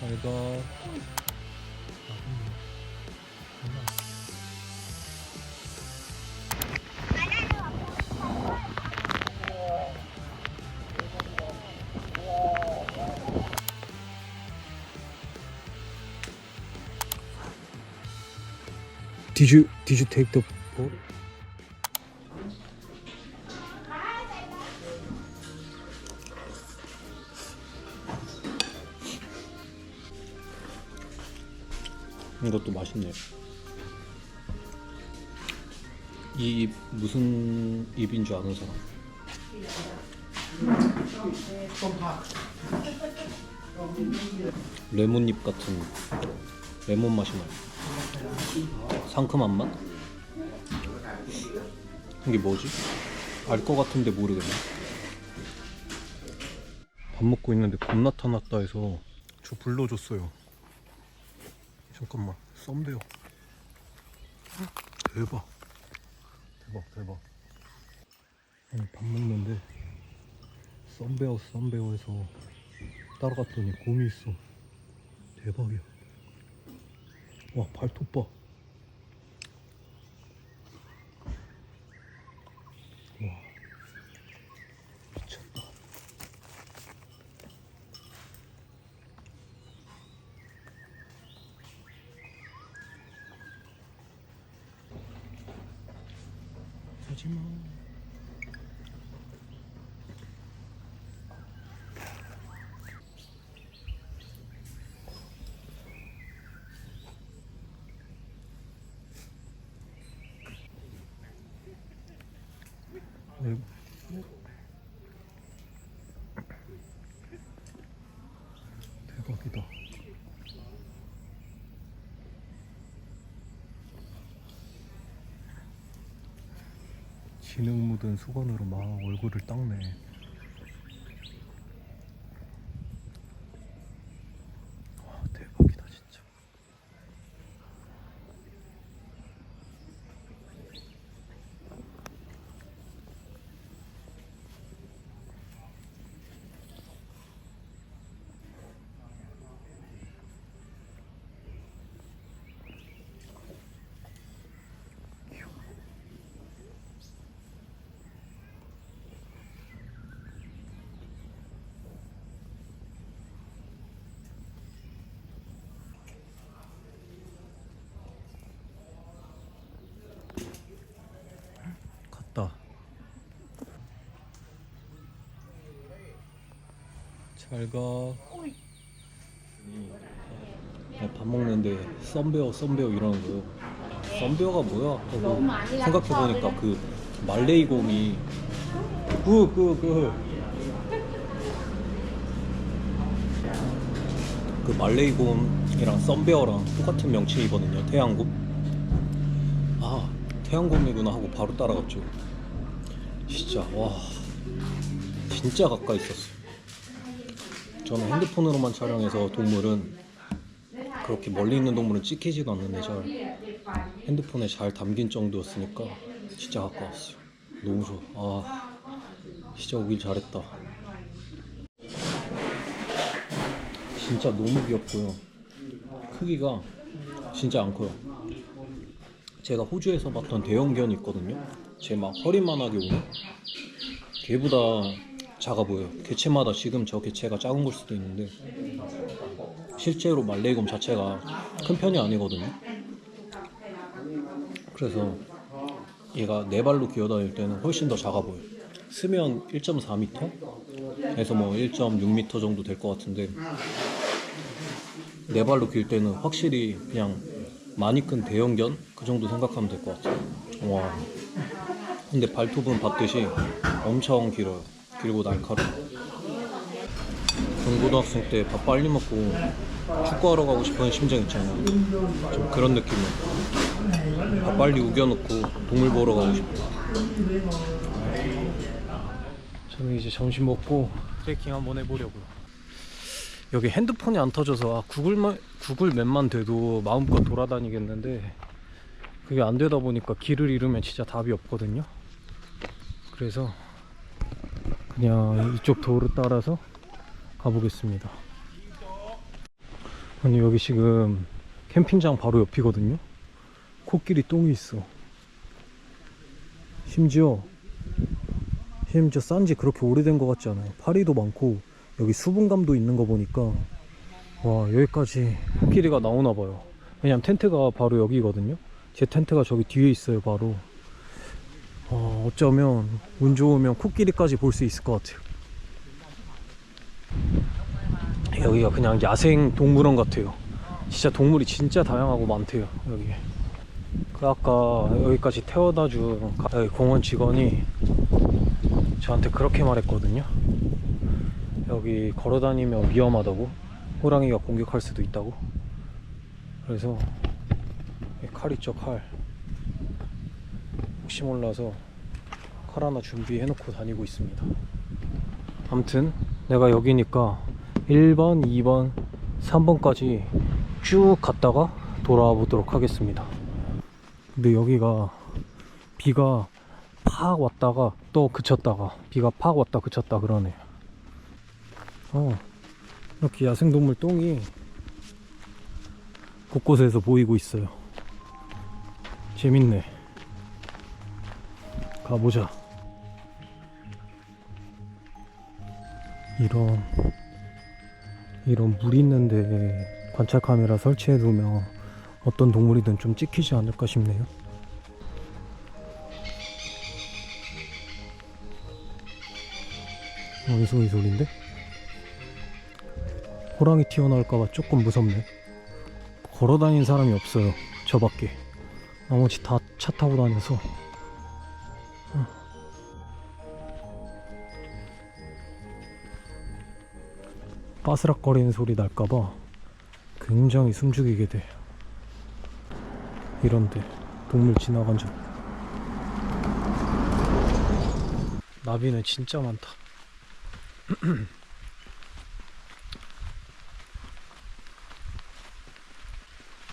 잘가 Did you did you take the 맛있네요. 이잎 무슨 잎인 줄 아는 사람? 레몬잎 같은 레몬 맛이 나요. 상큼한 맛? 이게 뭐지? 알 것 같은데 모르겠네. 밥 먹고 있는데 곰 나타났다 해서 저 불러줬어요. 잠깐만 썸베어 대박. 대박 대박. 아니 밥 먹는데 썸베어 썸베어 해서 따라갔더니 곰이 있어. 대박이야. 와 발톱 봐 와, 미쳤다. 하지마. 아이고. 대박이다. 진흙 묻은 수건으로 막 얼굴을 닦네. 와, 대박이다, 진짜. 갔다. 잘 가. 야, 밥 먹는데 썸베어 썸베어 이러는 거요. 썸베어가 뭐야? 하고 생각해보니까 그 말레이 곰이 그그그 그 말레이 곰이랑 썸베어랑 똑같은 명칭이거든요. 태양곰. 아 태양곰이구나 하고 바로 따라갔죠. 진짜 와 진짜 가까이 있었어요. 저는 핸드폰으로만 촬영해서 동물은 그렇게 멀리 있는 동물은 찍히지도 않는데 잘 핸드폰에 잘 담긴 정도였으니까 진짜 가까웠어요. 너무 좋아. 아 진짜 오길 잘했다. 진짜 너무 귀엽고요. 크기가 진짜 안 커요. 제가 호주에서 봤던 대형견이 있거든요. 제 막 허리만하게 오는 걔보다 작아 보여요. 개체마다 지금 저 개체가 작은 걸 수도 있는데 실제로 말레이곰 자체가 큰 편이 아니거든요. 그래서 얘가 네 발로 기어다닐 때는 훨씬 더 작아 보여요. 스면 1.4m에서 뭐 1.6m 정도 될 것 같은데 네 발로 길 때는 확실히 그냥 많이 큰 대형견 그 정도 생각하면 될 것 같아요. 와. 근데 발톱은 봤듯이 엄청 길어요. 길고 날카로워. 중고등학생 때 밥 빨리 먹고 축구하러 가고 싶은 심정 있잖아요. 좀 그런 느낌이에요. 밥 빨리 우겨놓고 동물 보러 가고 싶어요. 저는 이제 점심 먹고 트레킹 한번 해보려고요. 여기 핸드폰이 안 터져서 아, 구글만, 구글 맵만 돼도 마음껏 돌아다니겠는데 그게 안 되다 보니까 길을 잃으면 진짜 답이 없거든요. 그래서 그냥 이쪽 도로 따라서 가보겠습니다. 아니 여기 지금 캠핑장 바로 옆이거든요. 코끼리 똥이 있어. 심지어 심지어 싼지 그렇게 오래된 것 같지 않아요. 파리도 많고 여기 수분감도 있는 거 보니까. 와 여기까지 코끼리가 나오나 봐요. 왜냐면 텐트가 바로 여기거든요. 제 텐트가 저기 뒤에 있어요 바로 와, 어쩌면 운 좋으면 코끼리까지 볼 수 있을 것 같아요. 여기가 그냥 야생 동물원 같아요. 진짜 동물이 진짜 다양하고 많대요 여기. 그 아까 여기까지 태워다 준 가- 여기 공원 직원이 저한테 그렇게 말했거든요. 여기 걸어다니면 위험하다고 호랑이가 공격할 수도 있다고. 그래서 이칼 있죠 칼 혹시 몰라서 칼 하나 준비해 놓고 다니고 있습니다. 아무튼 내가 여기니까 1번, 2번, 3번까지 쭉 갔다가 돌아와 보도록 하겠습니다. 근데 여기가 비가 팍 왔다가 또 그쳤다가 비가 팍 왔다 그쳤다 그러네. 어 이렇게 야생동물 똥이 곳곳에서 보이고 있어요. 재밌네 가보자 이런 이런 물 있는데 관찰 카메라 설치해 두면 어떤 동물이든 좀 찍히지 않을까 싶네요. 어, 이 소리 소리인데? 호랑이 튀어나올까봐 조금 무섭네. 걸어 다니는 사람이 없어요. 저 밖에. 나머지 다 차 타고 다녀서. 바스락거리는 소리 날까봐 굉장히 숨죽이게 돼. 이런데 동물 지나간 적. 나비는 진짜 많다.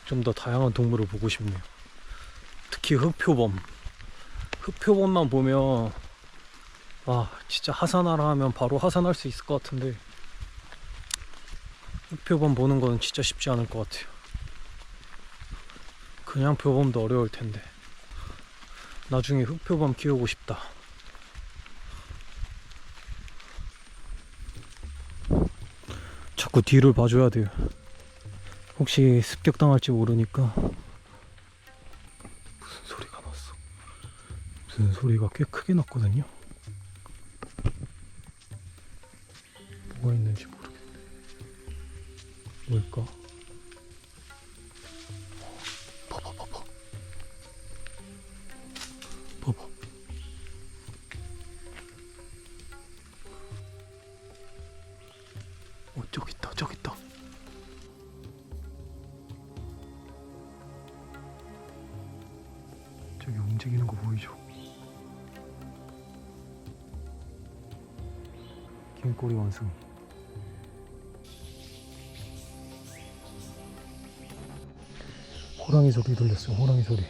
좀 더 다양한 동물을 보고 싶네요. 특히 흑표범. 흑표범만 보면 아 진짜 하산하라 하면 바로 하산할 수 있을 것 같은데 흑 표범 보는 거는 진짜 쉽지 않을 것 같아요. 그냥 표범도 어려울 텐데. 나중에 흑표범 키우고 싶다. 자꾸 뒤를 봐줘야 돼요. 혹시 습격당할지 모르니까. 무슨 소리가 났어? 무슨 소리가 꽤 크게 났거든요. 뭘까? 봐봐, 봐봐. 봐봐. 어, 저기 있다, 저기 있다. 저기 움직이는 거 보이죠? 긴꼬리 원숭이. 호랑이 소리 들렸어요. 호랑이 소리.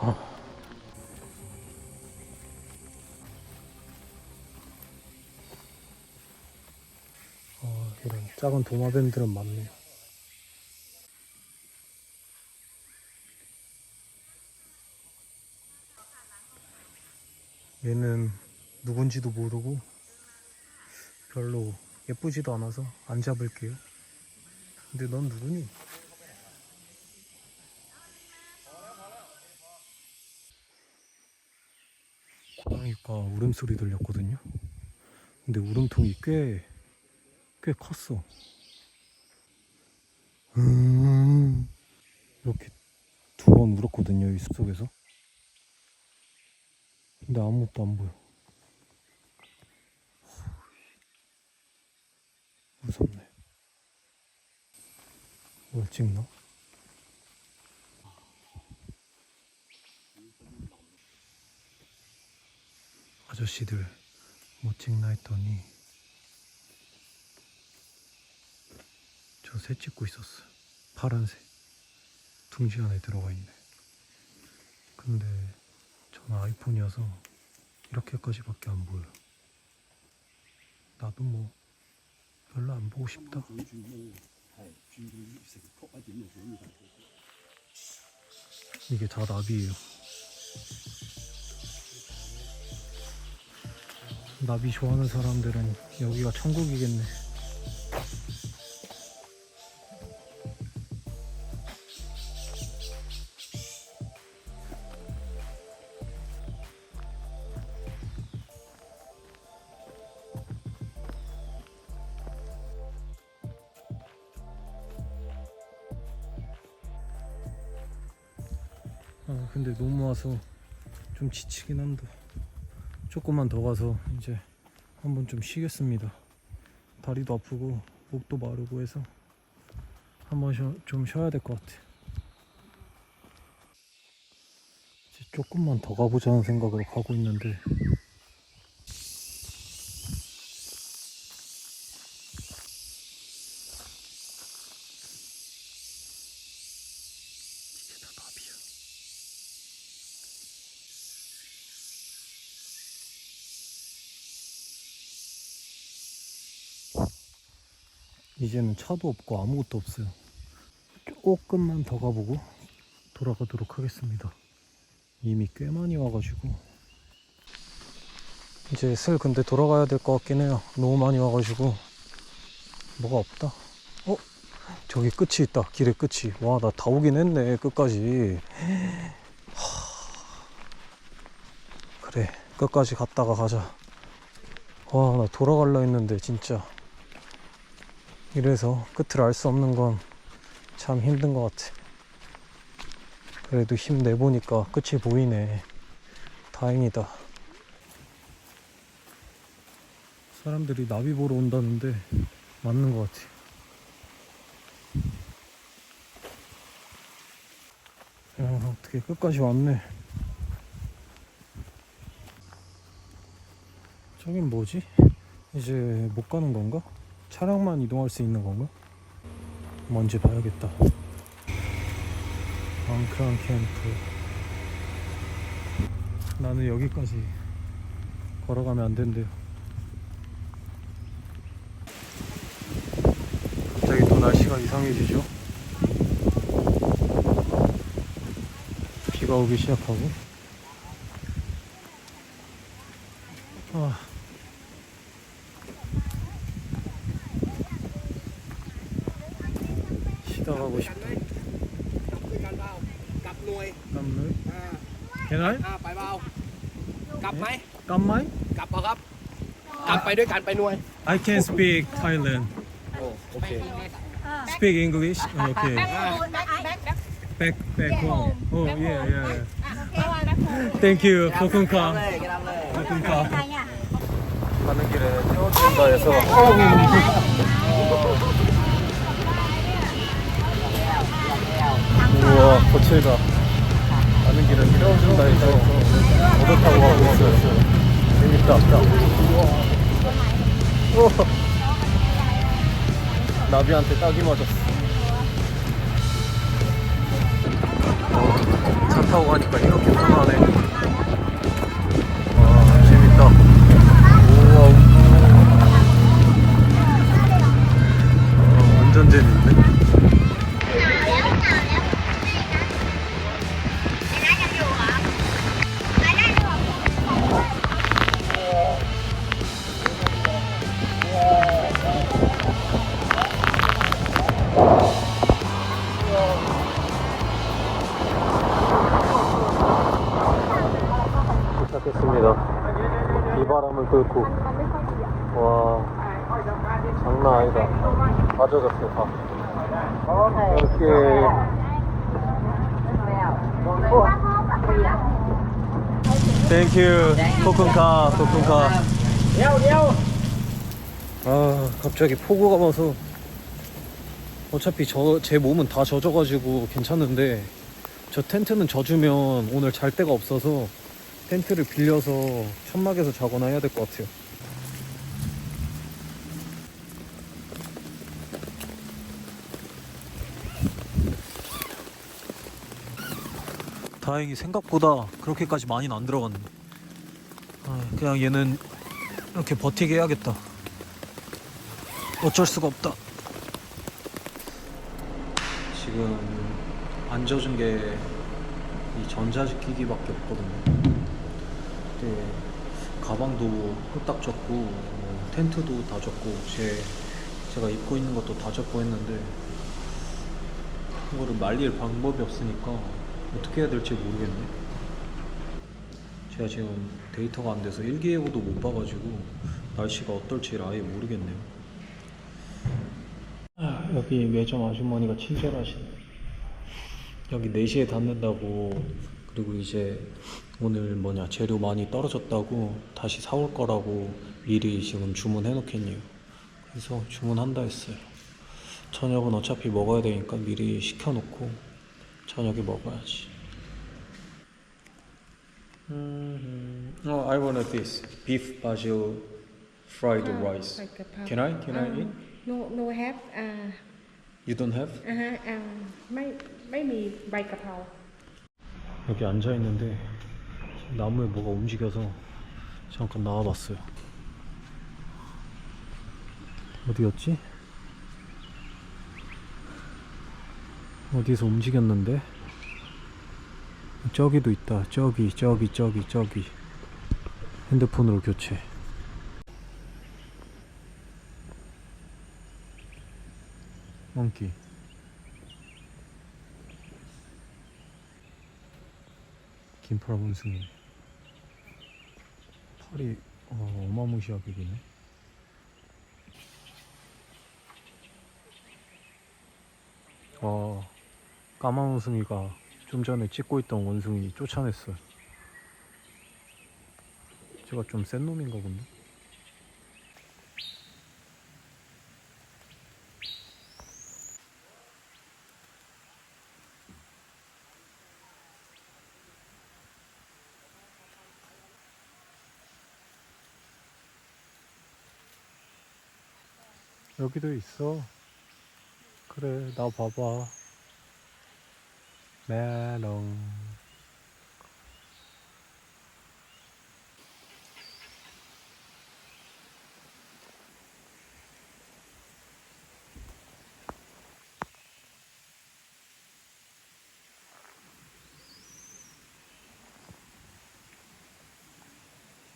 아. 아, 이런 작은 도마뱀들은 많네요. 얘는 누군지도 모르고 별로 예쁘지도 않아서 안 잡을게요. 근데 넌 누구니? 고양이가 울음소리 들렸거든요. 근데 울음통이 꽤, 꽤 컸어. 음, 이렇게 두 번 울었거든요, 이 숲속에서. 근데 아무것도 안 보여. 무섭네. 뭘 찍나? 아저씨들 뭐 찍나 했더니 저 새 찍고 있었어. 파란색. 둥지 안에 들어가 있네. 근데 저는 아이폰이어서 이렇게까지밖에 안 보여. 나도 뭐 별로 안 보고 싶다. 이게 다 나비예요. 나비 좋아하는 사람들은 여기가 천국이겠네. 근데 너무 와서 좀 지치긴 한다. 조금만 더 가서 이제 한번 좀 쉬겠습니다. 다리도 아프고 목도 마르고 해서 한번 쉬어, 좀 쉬어야 될 것 같아. 이제 조금만 더 가보자는 생각으로 가고 있는데 이제는 차도 없고 아무것도 없어요. 조금만 더 가보고 돌아가도록 하겠습니다. 이미 꽤 많이 와가지고 이제 슬 근데 돌아가야 될 것 같긴 해요. 너무 많이 와가지고 뭐가 없다. 어? 저기 끝이 있다. 길의 끝이. 와 나 다 오긴 했네 끝까지. 하... 그래 끝까지 갔다가 가자. 와 나 돌아갈라 했는데 진짜. 이래서 끝을 알 수 없는 건 참 힘든 것 같아. 그래도 힘 내보니까 끝이 보이네. 다행이다. 사람들이 나비 보러 온다는데 맞는 것 같아. 야, 어떻게 끝까지 왔네. 저긴 뭐지? 이제 못 가는 건가? 차량만 이동할 수 있는 건가? 뭔지 봐야겠다. 앙크랑 캠프. 나는 여기까지 걸어가면 안 된대요. 갑자기 또 날씨가 이상해지죠? 비가 오기 시작하고. ไปด้วยกันไปหน่วย I can speak Thailand. โอ้โอเค Speak English? Okay. Back back home. Oh yeah yeah. Thank you. 코쿤카. เลยกันเลย 코쿤카. 가는 길에 태워준다 해서 우와 거칠다 가는 길에 태워준다 해서 모터 타고 가고 있어요 재밌다 우와. 나비한테 딱이 맞았어. 어, 차 타고 가니까 이렇게 편하네. 와 재밌다. 우와 어, 완전 재밌네 젖었어 다. 이렇게 땡큐 코쿤카 코쿤카 아 갑자기 폭우가 와서 어차피 저 제 몸은 다 젖어가지고 괜찮은데 저 텐트는 젖으면 오늘 잘 데가 없어서 텐트를 빌려서 천막에서 자거나 해야 될 것 같아요. 다행히 생각보다 그렇게까지 많이는 안 들어갔네. 아, 그냥 얘는 이렇게 버티게 해야겠다. 어쩔 수가 없다. 지금 안 젖은 게 이 전자기기밖에 없거든요. 근데 가방도 후딱 젖고 뭐 텐트도 다 젖고 제 제가 입고 있는 것도 다 젖고 했는데 그거를 말릴 방법이 없으니까 어떻게 해야 될지 모르겠네. 제가 지금 데이터가 안 돼서 일기예보도 못 봐가지고 날씨가 어떨지 아예 모르겠네요. 아, 여기 매점 아주머니가 친절하시네. 여기 4시에 닫는다고 그리고 이제 오늘 뭐냐 재료 많이 떨어졌다고 다시 사올 거라고 미리 지금 주문해 놓겠네요. 그래서 주문한다 했어요. 저녁은 어차피 먹어야 되니까 미리 시켜 놓고 저녁에 먹어야지. 음, oh, I want this beef basil fried oh, rice. Like can I? Can um, I eat? No, no have. Uh, you don't have? Uh-huh, um, my, maybe by kapow. 여기 앉아 있는데 나무에 뭐가 움직여서 잠깐 나와봤어요. 어디였지? 어디서 움직였는데? 저기도 있다. 저기, 저기, 저기, 저기. 핸드폰으로 교체. 몽키. 긴팔 원숭이 팔이 어, 어마무시하게 기네 어 까만 원숭이가 좀 전에 찍고 있던 원숭이 쫓아냈어요. 제가 좀 센 놈인가 본데? 여기도 있어. 그래 나 봐봐 메롱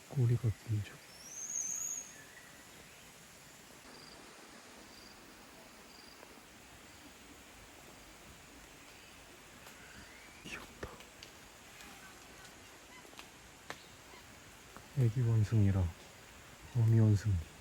꼬리가 길죠 귀엽다. 애기 원숭이랑 어미 원숭이.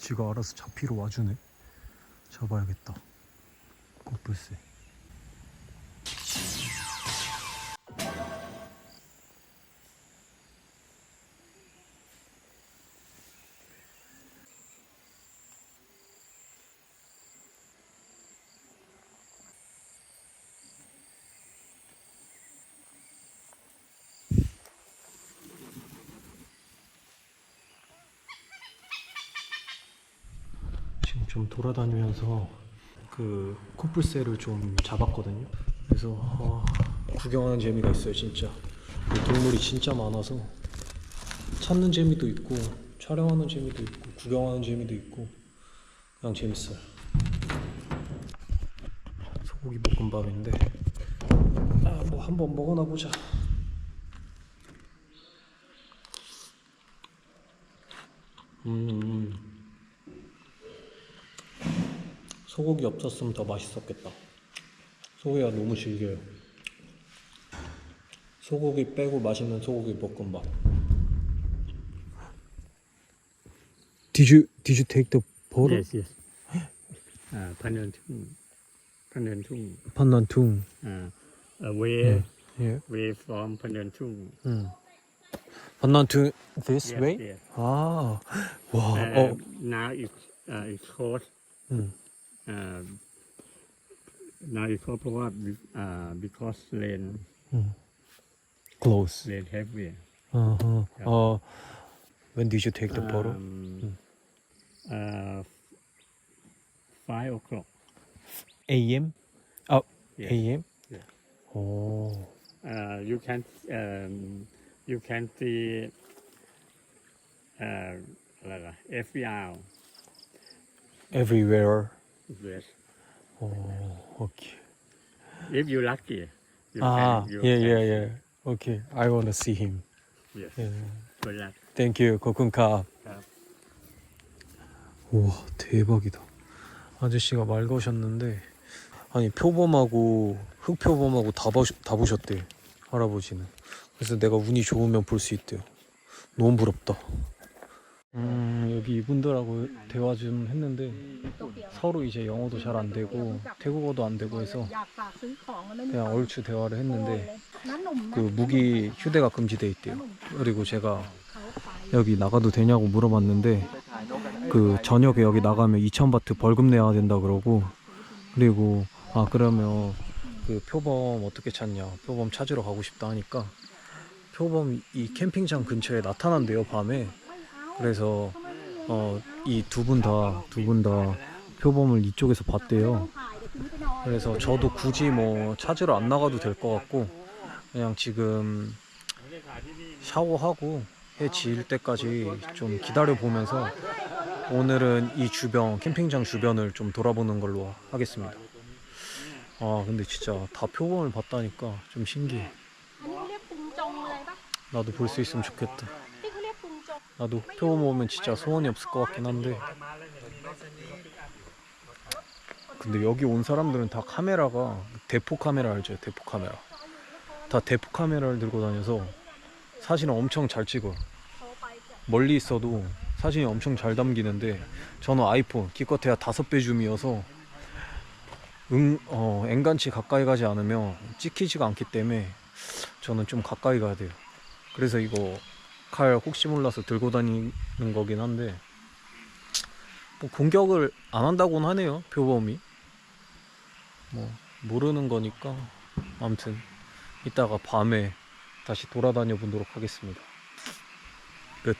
지가 알아서 잡히러 와주네. 잡아야겠다. 코뿔소. 돌아다니면서 그 코뿔새를 좀 잡았거든요. 그래서 어, 구경하는 재미가 있어요 진짜. 이 동물이 진짜 많아서 찾는 재미도 있고 촬영하는 재미도 있고 구경하는 재미도 있고 그냥 재밌어요. 소고기 볶음밥인데 아 뭐 한번 먹어나 보자. 음 소고기 없었으면 더 맛있었겠다 소고기가 너무 질겨요 소고기 빼고 맛있는 소고기 볶음밥 Did you did you take the photo? Yes, yes. Uh, Tung. Pandan Tung. 판난퉁 Uh, away, 예. away from Tung. 음. 판난퉁 this Yes, way? yes. 아, 와, Uh, 어, Now it's, uh, it's closed. 음. Uh, now it's closed because, uh, because rain, close. rain heavy. Uh-huh. Uh, when did you take the photo? Um, uh, five o'clock. A.M. 아, Yes. A.M. Yeah. 오, Uh, you can um, you can see uh, like a FBR everywhere. Yes. Oh, okay. If you lucky, you ah, can, you yeah, can. yeah, yeah. Okay, I want to see him. Yes. Yeah. Good luck. Thank you, 고쿤카. 우와, 대박이다. 아저씨가 말 거셨는데 아니 표범하고 흑표범하고 다, 보, 다 보셨대 할아버지는 그래서 내가 운이 좋으면 볼 수 있대요 너무 부럽다 음 여기 이분들하고 대화 좀 했는데 서로 이제 영어도 잘 안 되고 태국어도 안 되고 해서 그냥 얼추 대화를 했는데 그 무기 휴대가 금지돼 있대요. 그리고 제가 여기 나가도 되냐고 물어봤는데 그 저녁에 여기 나가면 2,000바트 벌금 내야 된다 그러고 그리고 아 그러면 그 표범 어떻게 찾냐 표범 찾으러 가고 싶다 하니까 표범 이 캠핑장 근처에 나타난대요 밤에 그래서 어, 이 두 분 다 두 분 다 표범을 이쪽에서 봤대요. 그래서 저도 굳이 뭐 찾으러 안 나가도 될 것 같고 그냥 지금 샤워하고 해 지일 때까지 좀 기다려 보면서 오늘은 이 주변 캠핑장 주변을 좀 돌아보는 걸로 하겠습니다. 아 근데 진짜 다 표범을 봤다니까 좀 신기해. 나도 볼 수 있으면 좋겠다. 나도 표범 오면 진짜 소원이 없을 것 같긴 한데. 근데 여기 온 사람들은 다 카메라가 대포 카메라 알죠? 대포 카메라. 다 대포 카메라를 들고 다녀서 사진을 엄청 잘 찍어. 멀리 있어도 사진이 엄청 잘 담기는데 저는 아이폰 기껏해야 다섯 배 줌이어서 응, 어, 엔간치 가까이 가지 않으면 찍히지가 않기 때문에 저는 좀 가까이 가야 돼요. 그래서 이거 칼 혹시 몰라서 들고 다니는 거긴 한데 뭐 공격을 안 한다고는 하네요 표범이. 뭐 모르는 거니까. 아무튼 이따가 밤에 다시 돌아다녀 보도록 하겠습니다. 끝